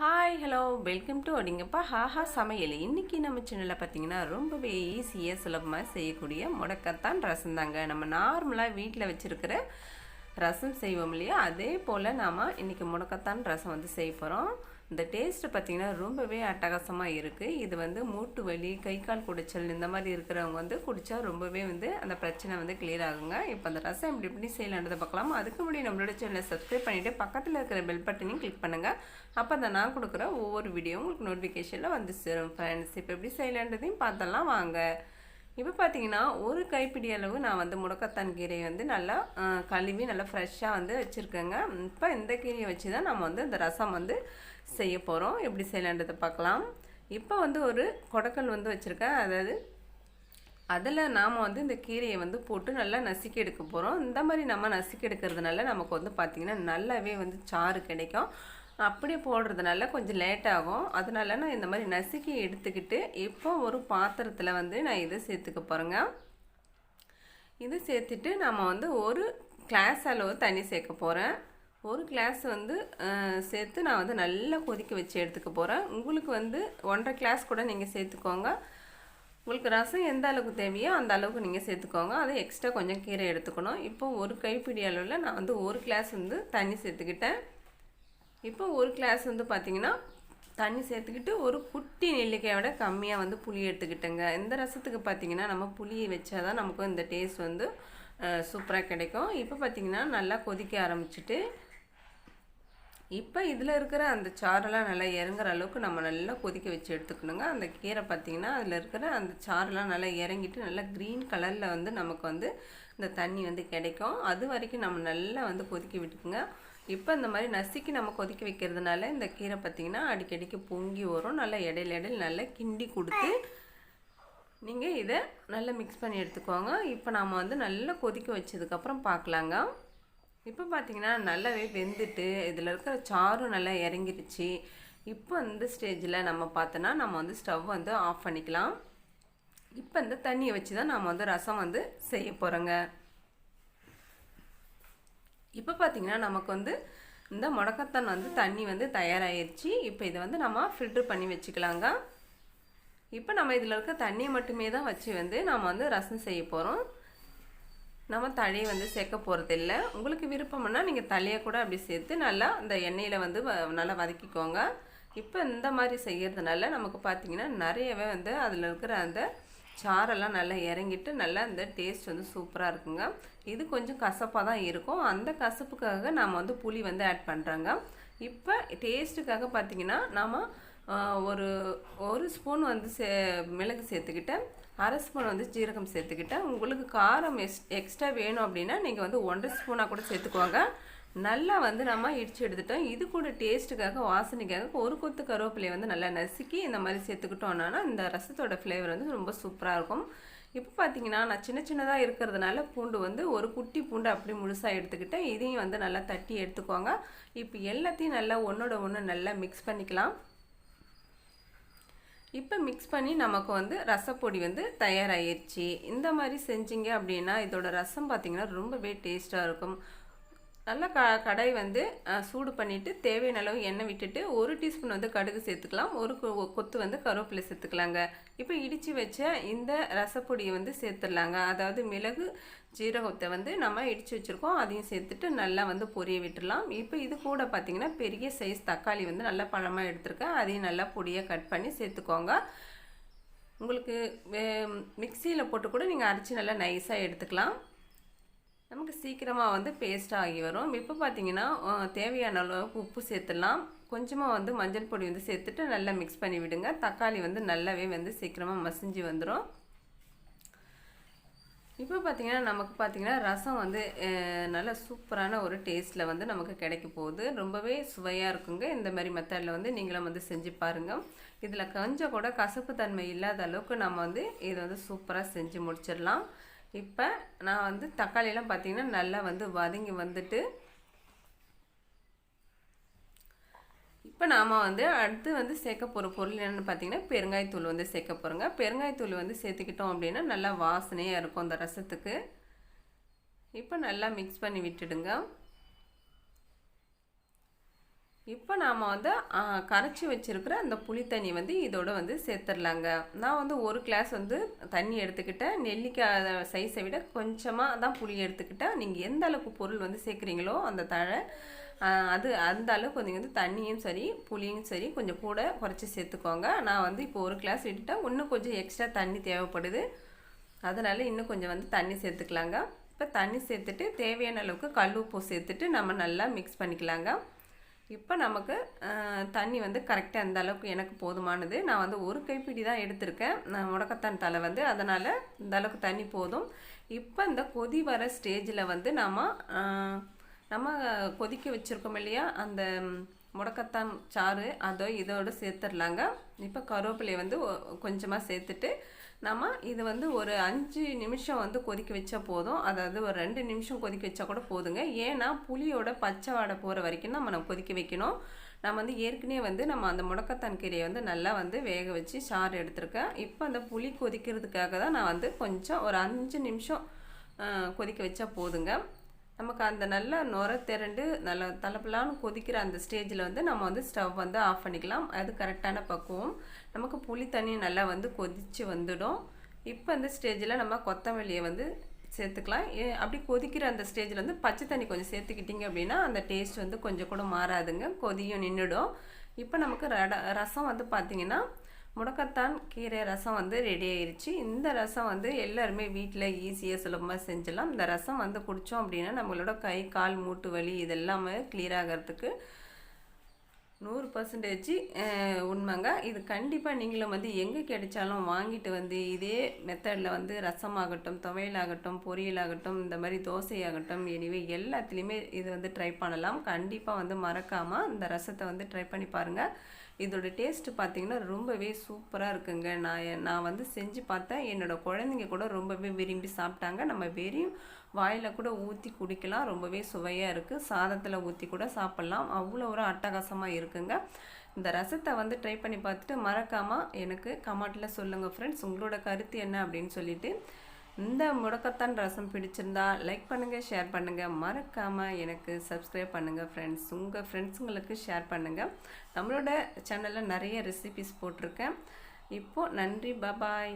Hi hello welcome to அப்படிங்கப்பா ஹாஹா சமையல். இன்றைக்கி நம்ம சேனலில் பார்த்தீங்கன்னா ரொம்பவே ஈஸியாக சுலபமாக செய்யக்கூடிய முடக்கத்தான் ரசம் தாங்க. நம்ம நார்மலாக வீட்டில் வச்சுருக்கிற ரசம் செய்வோம் இல்லையா? அதே போல் நாம் இன்றைக்கி முடக்கத்தான் ரசம் வந்து செய்ய போகிறோம் இந்த டேஸ்ட்டு பார்த்திங்கன்னா ரொம்பவே அட்டகாசமாக இருக்குது இது வந்து மூட்டு வலி கை கால் குடிச்சல் இந்த மாதிரி இருக்கிறவங்க வந்து குடித்தா ரொம்பவே வந்து அந்த பிரச்சனை வந்து கிளியர் ஆகுங்க. இப்போ அந்த ரசம் எப்படி எப்படி செய்யலான்றதை பார்க்கலாம் அதுக்கு முன்னாடி நம்மளோட சேனலை சப்ஸ்கிரைப் பண்ணிவிட்டு பக்கத்தில் இருக்கிற பெல் பட்டனையும் கிளிக் பண்ணுங்கள் அப்போ அந்த நான் கொடுக்குற ஒவ்வொரு வீடியோ உங்களுக்கு நோட்டிஃபிகேஷனில் வந்து சேரும். ஃப்ரெண்ட்ஸ் இப்போ எப்படி செய்யலான்றதையும் பார்த்தலாம் வாங்க. இப்போ பார்த்தீங்கன்னா ஒரு கைப்பிடி அளவு நான் வந்து முடக்கத்தான் கீரையை வந்து நல்லா கழுவி நல்லா ஃப்ரெஷ்ஷாக வந்து வச்சுருக்கேங்க. இப்போ இந்த கீரையை வச்சு தான் நம்ம வந்து இந்த ரசம் வந்து செய்ய போகிறோம் எப்படி செய்யலான்றதை பார்க்கலாம் இப்போ வந்து ஒரு கொடக்கல் வந்து வச்சுருக்கேன். அதாவது அதில் நாம் வந்து இந்த கீரையை வந்து போட்டு நல்லா நசுக்கி எடுக்க போகிறோம் இந்த மாதிரி நம்ம நசுக்கி எடுக்கிறதுனால நமக்கு வந்து பார்த்திங்கன்னா நல்லாவே வந்து சாறு கிடைக்கும். அப்படியே போடுறதுனால கொஞ்சம் லேட் ஆகும். அதனால நான் இந்த மாதிரி நசுக்கி எடுத்துக்கிட்டு இப்போ ஒரு பாத்திரத்தில் வந்து நான் இதை சேர்த்துக்க போகிறேங்க இது சேர்த்துட்டு நம்ம வந்து ஒரு கிளாஸ் அளவு தண்ணி சேர்க்க போகிறேன் ஒரு கிளாஸ் வந்து சேர்த்து நான் வந்து நல்லா கொதிக்க வச்சு எடுத்துக்க போகிறேன் உங்களுக்கு வந்து ஒன்றரை கிளாஸ் கூட நீங்கள் சேர்த்துக்கோங்க. உங்களுக்கு ரசம் எந்த அளவுக்கு தேவையோ அந்த அளவுக்கு நீங்கள் சேர்த்துக்கோங்க. அதை எக்ஸ்ட்ரா கொஞ்சம் கீரை எடுத்துக்கணும். இப்போ ஒரு கைப்பிடி அளவில் நான் வந்து ஒரு கிளாஸ் வந்து தண்ணி சேர்த்துக்கிட்டேன். இப்போ ஒரு கிளாஸ் வந்து பார்த்திங்கன்னா தண்ணி சேர்த்துக்கிட்டு ஒரு குட்டி நெல்லிக்காயோட கம்மியாக வந்து புளி எடுத்துக்கிட்டேங்க. இந்த ரசத்துக்கு பார்த்திங்கன்னா நம்ம புளியை வச்சா தான் நமக்கு இந்த டேஸ்ட் வந்து சூப்பராக கிடைக்கும். இப்போ பார்த்திங்கன்னா நல்லா கொதிக்க ஆரம்பிச்சிட்டு இப்போ இதில் இருக்கிற அந்த சாரெல்லாம் நல்லா இறங்குற அளவுக்கு நம்ம நல்லா கொதிக்க வச்சு எடுத்துக்கணுங்க. அந்த கீரை பார்த்திங்கன்னா அதில் இருக்கிற அந்த சாரெல்லாம் நல்லா இறங்கிட்டு நல்லா க்ரீன் கலரில் வந்து நமக்கு வந்து இந்த தண்ணி வந்து கிடைக்கும். அது வரைக்கும் நம்ம நல்லா வந்து கொதிக்க விட்டுக்குங்க. இப்போ இந்த மாதிரி நசுக்கி நம்ம கொதிக்க வைக்கிறதுனால இந்த கீரை பார்த்திங்கன்னா அடிக்கடிக்கு பொங்கி வரும். நல்லா இடையில இடையில நல்லா கிண்டி கொடுத்து நீங்கள் இதை நல்லா மிக்ஸ் பண்ணி எடுத்துக்கோங்க. இப்போ நாம் வந்து நல்லா கொதிக்க வச்சதுக்கப்புறம் பார்க்கலாங்க இப்போ பார்த்தீங்கன்னா நல்லாவே வெந்துட்டு இதில் இருக்கிற சாரும் நல்லா இறங்கிருச்சு. இப்போ இந்த ஸ்டேஜில் நம்ம பார்த்தோன்னா நம்ம வந்து ஸ்டவ் வந்து ஆஃப் பண்ணிக்கலாம். இப்போ இந்த தண்ணியை வச்சு தான் நாம் வந்து ரசம் வந்து செய்ய போகிறோங்க இப்போ பார்த்தீங்கன்னா நமக்கு வந்து இந்த முடக்கத்தான் வந்து தண்ணி வந்து தயாராகிடுச்சு இப்போ இதை வந்து நம்ம ஃபில்ட்ரு பண்ணி வச்சுக்கலாங்க. இப்போ நம்ம இதில் இருக்க தண்ணியை மட்டுமே தான் வச்சு வந்து நம்ம வந்து ரசம் செய்ய போகிறோம் நம்ம தழையை வந்து சேர்க்க போகிறதில்ல உங்களுக்கு விருப்பம்னா நீங்கள் தலையை கூட அப்படி சேர்த்து நல்லா அந்த எண்ணெயில் வந்து வ- நல்லா வதக்கிக்கோங்க. இப்போ இந்த மாதிரி செய்கிறதுனால நமக்கு பார்த்தீங்கன்னா நிறையவே வந்து அதில் இருக்கிற அந்த சாரெல்லாம் நல்லா இறங்கிட்டு நல்லா அந்த டேஸ்ட் வந்து சூப்பராக இருக்குங்க. இது கொஞ்சம் கசப்பாக தான் இருக்கும். அந்த கசப்புக்காக நாம் வந்து புளி வந்து ஆட் பண்ணுறாங்க இப்போ டேஸ்ட்டுக்காக பார்த்தீங்கன்னா நாம் ஒரு ஒரு ஸ்பூன் வந்து சே மிளகு சேர்த்துக்கிட்டேன் அரை ஸ்பூன் வந்து ஜீரகம் சேர்த்துக்கிட்டேன் உங்களுக்கு காரம் எக்ஸ் எக்ஸ்ட்ரா வேணும் அப்படின்னா நீங்கள் வந்து ஒன்றரை ஸ்பூனாக கூட சேர்த்துக்குவாங்க நல்லா வந்து நம்ம இடித்து எடுத்துட்டோம். இது கூட டேஸ்ட்டுக்காக வாசனைக்காக ஒரு கொத்து கருவேப்பிலையை வந்து நல்லா நசுக்கி இந்த மாதிரி சேர்த்துக்கிட்டோம்னா இந்த ரசத்தோட ஃப்ளேவர் வந்து ரொம்ப சூப்பராக இருக்கும். இப்போ பார்த்தீங்கன்னா நான் சின்ன சின்னதாக இருக்கிறதுனால பூண்டு வந்து ஒரு குட்டி பூண்டு அப்படி முழுசாக எடுத்துக்கிட்டேன். இதையும் வந்து நல்லா தட்டி எடுத்துக்கோங்க. இப்போ எல்லாத்தையும் நல்லா ஒன்றோட ஒன்று நல்லா மிக்ஸ் பண்ணிக்கலாம். இப்போ மிக்ஸ் பண்ணி நமக்கு வந்து ரசப்பொடி வந்து தயாராகிடுச்சு இந்த மாதிரி செஞ்சீங்க அப்படின்னா இதோட ரசம் பார்த்திங்கன்னா ரொம்பவே டேஸ்ட்டாக இருக்கும். நல்லா க கடாய் வந்து சூடு பண்ணிவிட்டு தேவையான அளவு எண்ணெய் விட்டுட்டு ஒரு டீஸ்பூன் வந்து கடுகு சேர்த்துக்கலாம். ஒரு கொ- கொத்து வந்து கருவேப்பிலை சேர்த்துக்கலாங்க. இப்போ இடித்து வச்ச இந்த ரசப்பொடியை வந்து சேர்த்துடலாங்க. அதாவது மிளகு ஜீரகத்தை வந்து நம்ம இடித்து வச்சுருக்கோம். அதையும் சேர்த்துட்டு நல்லா வந்து பொரிய விட்டுடலாம். இப்போ இது கூட பார்த்திங்கன்னா பெரிய சைஸ் தக்காளி வந்து நல்லா பழமாக எடுத்துருக்கேன். அதையும் நல்லா பொடியாக கட் பண்ணி சேர்த்துக்கோங்க. உங்களுக்கு மிக்சியில் போட்டு கூட நீங்கள் அரைச்சி நல்லா நைஸாக எடுத்துக்கலாம். நமக்கு சீக்கிரமாக வந்து பேஸ்ட் ஆகி வரும். இப்போ பார்த்தீங்கன்னா தேவையான அளவுக்கு உப்பு சேர்த்துடலாம். கொஞ்சமாக வந்து மஞ்சள் பொடி வந்து சேர்த்துட்டு நல்லா மிக்ஸ் பண்ணி விடுங்க. தக்காளி வந்து நல்லாவே வந்து சீக்கிரமாக மசிஞ்சு வந்துடும் இப்போ பார்த்தீங்கன்னா நமக்கு பார்த்தீங்கன்னா ரசம் வந்து நல்ல சூப்பரான ஒரு டேஸ்ட்டில் வந்து நமக்கு கிடைக்க போகுது. ரொம்பவே சுவையாக இருக்குங்க. இந்த மாதிரி மெத்தடில் வந்து நீங்களும் வந்து செஞ்சு பாருங்கள் இதில் கொஞ்சம் கூட கசப்பு தன்மை இல்லாத அளவுக்கு நம்ம வந்து இதை வந்து சூப்பராக செஞ்சு முடிச்சிடலாம். இப்போ நான் வந்து தக்காளியெலாம் பார்த்தீங்கன்னா நல்லா வந்து வதங்கி வந்துட்டு இப்போ நாம் வந்து அடுத்து வந்து சேர்க்க போகிற பொருள் என்னென்னு பார்த்தீங்கன்னா பெருங்காயத்தூள் வந்து சேர்க்க போகிறோங்க பெருங்காயத்தூள் வந்து சேர்த்துக்கிட்டோம் அப்படின்னா நல்லா வாசனையாக இருக்கும் அந்த ரசத்துக்கு. இப்போ நல்லா மிக்ஸ் பண்ணி விட்டுடுங்க. இப்போ நாம் வந்து கரைச்சி வச்சுருக்கிற அந்த புளி தண்ணி வந்து இதோட வந்து சேர்த்துடலாங்க. நான் வந்து ஒரு கிளாஸ் வந்து தண்ணி எடுத்துக்கிட்டேன். நெல்லிக்காய் சைஸை விட கொஞ்சமாக தான் புளி எடுத்துக்கிட்டேன். நீங்கள் எந்த அளவுக்கு பொருள் வந்து சேர்க்குறீங்களோ அந்த தழை அது அந்த அளவுக்கு நீங்கள் வந்து தண்ணியும் சரி புளியும் சரி கொஞ்சம் கூட குறைச்சி சேர்த்துக்கோங்க. நான் வந்து இப்போ ஒரு கிளாஸ் விட்டுட்டேன். இன்னும் கொஞ்சம் எக்ஸ்ட்ரா தண்ணி தேவைப்படுது. அதனால் இன்னும் கொஞ்சம் வந்து தண்ணி சேர்த்துக்கலாங்க. இப்போ தண்ணி சேர்த்துட்டு தேவையான அளவுக்கு கல் உப்பு சேர்த்துட்டு நம்ம நல்லா மிக்ஸ் பண்ணிக்கலாங்க. இப்போ நமக்கு தண்ணி வந்து கரெக்டாக அந்த அளவுக்கு எனக்கு போதுமானது. நான் வந்து ஒரு கைப்பிடி தான் எடுத்திருக்கேன். நான் முடக்கத்தான் தலை வந்து. அதனால் இந்த அளவுக்கு தண்ணி போதும். இப்போ இந்த கொதி வர ஸ்டேஜில் வந்து நாம் நம்ம கொதிக்க வச்சுருக்கோம் இல்லையா? அந்த முடக்கத்தான் சாறு அதோ இதோடு சேர்த்துடலாங்க இப்போ கருவேப்பிலையை வந்து கொஞ்சமாக சேர்த்துட்டு நம்ம இது வந்து ஒரு அஞ்சு நிமிஷம் வந்து கொதிக்க வச்சா போதும். அதாவது ஒரு ரெண்டு நிமிஷம் கொதிக்க வச்சா கூட போதுங்க. ஏன்னா புளியோட பச்சை வாடை போகிற வரைக்கும் நம்ம நம்ம கொதிக்க வைக்கணும். நம்ம வந்து ஏற்கனவே வந்து நம்ம அந்த முடக்கத்தான் கீரையை வந்து நல்லா வந்து வேக வச்சு சாறு எடுத்திருக்கேன். இப்போ அந்த புளி கொதிக்கிறதுக்காக தான் நான் வந்து கொஞ்சம் ஒரு அஞ்சு நிமிஷம் கொதிக்க வச்சா போதுங்க. நமக்கு அந்த நல்ல நுர திரண்டு நல்ல தலப்பலான்னு கொதிக்கிற அந்த ஸ்டேஜில் வந்து நம்ம வந்து ஸ்டவ் வந்து ஆஃப் பண்ணிக்கலாம். அது கரெக்டான பக்குவம். நமக்கு புளி தண்ணி நல்லா வந்து கொதித்து வந்துடும். இப்போ அந்த ஸ்டேஜில் நம்ம கொத்தமல்லியை வந்து சேர்த்துக்கலாம். ஏ- அப்படி கொதிக்கிற அந்த ஸ்டேஜில் வந்து பச்சை தண்ணி கொஞ்சம் சேர்த்துக்கிட்டிங்க அப்படின்னா அந்த டேஸ்ட் வந்து கொஞ்சம் கூட மாறாதுங்க. கொதியும் நின்றுடும். இப்போ நமக்கு ரட ரசம் வந்து பார்த்திங்கன்னா முடக்கத்தான் கீரை ரசம் வந்து ரெடி ஆயிருச்சு. இந்த ரசம் வந்து எல்லாருமே வீட்டில் ஈஸியாக சுலபமாக செஞ்சிடலாம். இந்த ரசம் வந்து குடித்தோம் அப்படின்னா நம்மளோட கை கால் மூட்டு வலி இதெல்லாமே கிளியர் ஆகிறதுக்கு நூறு பர்சன்டேஜ் உண்மைங்க. இது கண்டிப்பாக நீங்களும் வந்து எங்கே கிடைச்சாலும் வாங்கிட்டு வந்து இதே மெத்தடில் வந்து ரசமாகட்டும் துவையலாகட்டும் பொரியலாகட்டும் இந்த மாதிரி தோசையாகட்டும் எனிவே எல்லாத்துலேயுமே இது வந்து ட்ரை பண்ணலாம். கண்டிப்பாக வந்து மறக்காமல் இந்த ரசத்தை வந்து ட்ரை பண்ணி பாருங்கள் இதோட டேஸ்ட்டு பார்த்தீங்கன்னா ரொம்பவே சூப்பராக இருக்குங்க. நான் எ- நான் வந்து செஞ்சு பார்த்தேன். என்னோட குழந்தைங்க கூட ரொம்பவே விரும்பி சாப்பிட்டாங்க. நம்ம வெறும் வாயில் கூட ஊற்றி குடிக்கலாம். ரொம்பவே சுவையாக இருக்குது சாதத்தில் ஊற்றி கூட சாப்பிட்லாம். அவ்வளோ ஒரு அட்டகாசமாக இருக்குங்க. இந்த ரசத்தை வந்து ட்ரை பண்ணி பார்த்துட்டு மறக்காமல் எனக்கு கமெண்ட்டில் சொல்லுங்கள் ஃப்ரெண்ட்ஸ் உங்களோட கருத்து என்ன அப்படின்னு சொல்லிவிட்டு இந்த முடக்கத்தான் ரசம் பிடிச்சிருந்தா லைக் பண்ணுங்கள் ஷேர் பண்ணுங்கள் மறக்காமல் எனக்கு சப்ஸ்கிரைப் பண்ணுங்கள் ஃப்ரெண்ட்ஸ் உங்கள் ஃப்ரெண்ட்ஸுங்களுக்கு ஷேர் பண்ணுங்கள் நம்மளோட சேனலில் நிறைய ரெசிபிஸ் போட்டிருக்கேன். இப்போது நன்றி பபாய்